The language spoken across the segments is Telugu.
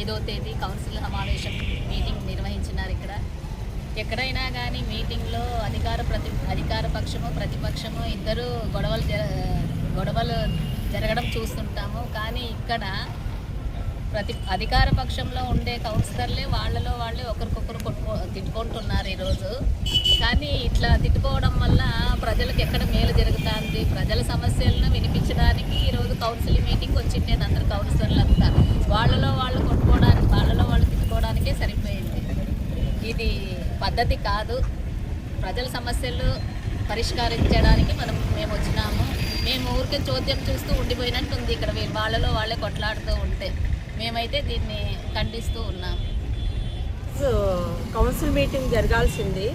ఐదో తేదీ కౌన్సిల్ సమావేశం మీటింగ్ నిర్వహించినారు ఇక్కడ. ఎక్కడైనా కానీ మీటింగ్లో అధికార ప్రతి అధికార పక్షము ప్రతిపక్షము ఇద్దరు గొడవలు జర గొడవలు జరగడం చూస్తుంటాము. కానీ ఇక్కడ ప్రతి అధికార పక్షంలో ఉండే కౌన్సిలర్లే వాళ్ళలో వాళ్ళే ఒకరికొకరు కొట్టుకో తిట్టుకుంటున్నారు ఈరోజు. కానీ ఇట్లా తిట్టుకోవడం వల్ల ప్రజలకు ఎక్కడ మేలు జరుగుతుంది? ప్రజల సమస్యలను వినిపించడానికి ఈరోజు కౌన్సిల్ మీటింగ్ వచ్చింది. అందరు కౌన్సిలర్ వాళ్ళలో వాళ్ళు కొట్టుకోవడానికి వాళ్ళలో వాళ్ళు తిట్టుకోవడానికే సరిపోయింది ఇది పద్ధతి కాదు. ప్రజల సమస్యలు పరిష్కరించడానికి మనం మేము వచ్చినాము. మేము ఊరికే చోద్యం చూస్తూ ఉండిపోయినట్టు ఉంది ఇక్కడ. వాళ్ళలో వాళ్ళే కొట్లాడుతూ ఉంటే మేమైతే దీన్ని ఖండిస్తూ ఉన్నాం. సో, కౌన్సిల్ మీటింగ్ జరగాల్సింది.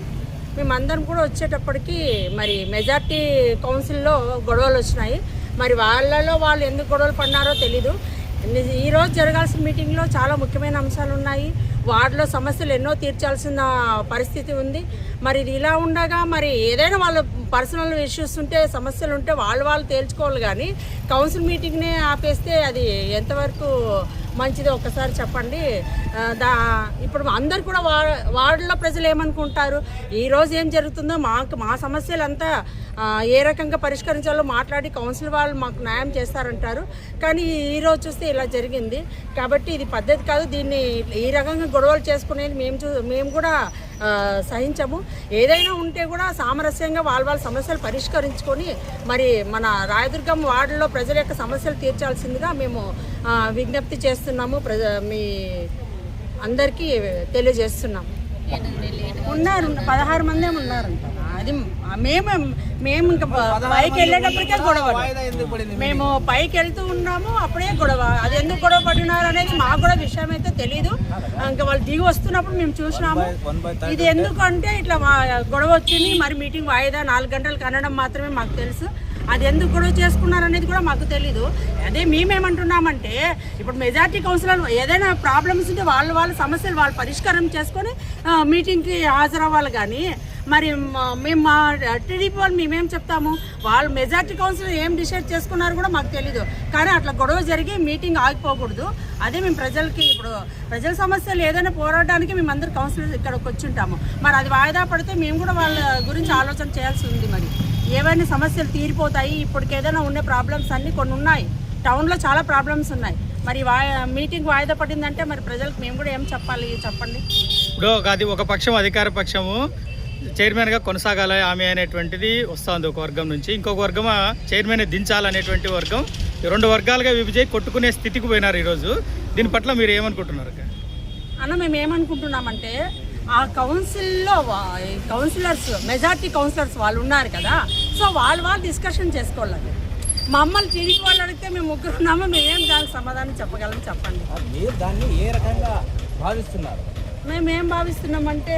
మేమందరం కూడా వచ్చేటప్పటికి మరి మెజార్టీ కౌన్సిల్లో గొడవలు వచ్చినాయి. మరి వాళ్ళలో వాళ్ళు ఎందుకు గొడవలు పడినారో తెలీదు. ఈరోజు జరగాల్సిన మీటింగ్లో చాలా ముఖ్యమైన అంశాలు ఉన్నాయి. వార్డులో సమస్యలు ఎన్నో తీర్చాల్సిన పరిస్థితి ఉంది. మరి ఇది ఇలా ఉండగా మరి ఏదైనా వాళ్ళ పర్సనల్ ఇష్యూస్ ఉంటే సమస్యలు ఉంటే వాళ్ళు వాళ్ళు తేల్చుకోవాలి కానీ కౌన్సిల్ మీటింగ్నే ఆపేస్తే అది ఎంతవరకు మంచిది ఒకసారి చెప్పండి. దా ఇప్పుడు అందరు కూడా వా వార్డులో ప్రజలు ఏమనుకుంటారు? ఈరోజు ఏం జరుగుతుందో మాకు మా సమస్యలంతా ఏ రకంగా పరిష్కరించాలో మాట్లాడి కౌన్సిల్ వాళ్ళు మాకు న్యాయం చేస్తారంటారు. కానీ ఈ రోజు చూస్తే ఇలా జరిగింది. కాబట్టి ఇది పద్ధతి కాదు. దీన్ని ఈ రకంగా గొడవలు చేసుకునేది మేము చూ మేము కూడా సహించము. ఏదైనా ఉంటే కూడా సామరస్యంగా వాళ్ళ వాళ్ళ సమస్యలు పరిష్కరించుకొని మరి మన రాయదుర్గం వార్డులో ప్రజల యొక్క సమస్యలు తీర్చాల్సిందిగా మేము విజ్ఞప్తి చేస్తున్నాము. ప్రజ మీ అందరికీ తెలియజేస్తున్నాము. ఉన్నారు పదహారు మందే ఉన్నారంట. అది మేము మేము ఇంకా పైకి వెళ్ళేటప్పటికే గొడవ. మేము పైకి వెళ్తూ ఉన్నాము అప్పుడే గొడవ. అది ఎందుకు గొడవ పడినారు అనేది మాకు కూడా విషయం అయితే తెలియదు ఇంకా వాళ్ళు దిగి వస్తున్నప్పుడు మేము చూసినాము. ఇది ఎందుకంటే ఇట్లా గొడవ వచ్చింది. మరి మీటింగ్ వాయిదా నాలుగు గంటలకు అనడం మాత్రమే మాకు తెలుసు. అది ఎందుకు గొడవ చేసుకున్నారు అనేది కూడా మాకు తెలీదు. అదే మేమేమంటున్నామంటే ఇప్పుడు మెజార్టీ కౌన్సిలర్ ఏదైనా ప్రాబ్లమ్స్ ఉంటే వాళ్ళు వాళ్ళ సమస్యలు వాళ్ళు పరిష్కారం చేసుకొని మీటింగ్కి హాజరవ్వాలి కానీ మరి మా- మేము మా టీడీపీ వాళ్ళు మేమేం చెప్తాము? వాళ్ళు మెజార్టీ కౌన్సిల్ ఏం డిసైడ్ చేసుకున్నారు కూడా మాకు తెలీదు. కానీ అట్లా గొడవ జరిగి మీటింగ్ ఆగిపోకూడదు. అదే మేము ప్రజలకి ఇప్పుడు ప్రజల సమస్యలు ఏదైనా పోరాడడానికి మేము అందరు కౌన్సిలర్స్ ఇక్కడికి వచ్చి ఉంటాము. మరి అది వాయిదా పడితే మేము కూడా వాళ్ళ గురించి ఆలోచన చేయాల్సి ఉంది మరి. ఏవైనా సమస్యలు తీరిపోతాయి ఇప్పటికి ఏదైనా ఉండే ప్రాబ్లమ్స్ అన్నీ కొన్ని ఉన్నాయి. టౌన్లో చాలా ప్రాబ్లమ్స్ ఉన్నాయి. మరి మీటింగ్ వాయిదా పడిందంటే మరి ప్రజలకు మేము కూడా ఏం చెప్పాలి? చెప్పండి. ఇప్పుడు అది ఒక పక్షం అధికార పక్షము. చైర్మన్గా కొనసాగాలి ఆమె అనేటువంటిది వస్తుంది ఒక వర్గం నుంచి. ఇంకొక వర్గం చైర్మన్ దించాలనేటువంటి వర్గం. ఈ రెండు వర్గాలుగా విభజయి కొట్టుకునే స్థితికి పోయినారు ఈరోజు. దీని పట్ల మీరు ఏమనుకుంటున్నారు? అన్న మేము ఏమనుకుంటున్నామంటే ఆ కౌన్సిల్లో కౌన్సిలర్స్ మెజార్టీ కౌన్సిలర్స్ వాళ్ళు ఉన్నారు కదా. సో వాళ్ళు వాళ్ళు డిస్కషన్ చేసుకోవాలి. మమ్మల్ని టీడీపీ వాళ్ళు అడిగితే మేము ముగ్గురు ఉన్నామో? మేమేం దానికి సమాధానం చెప్పగలం చెప్పండి. మీరు దాన్ని ఏ రకంగా భావిస్తున్నారు? మేము ఏం భావిస్తున్నామంటే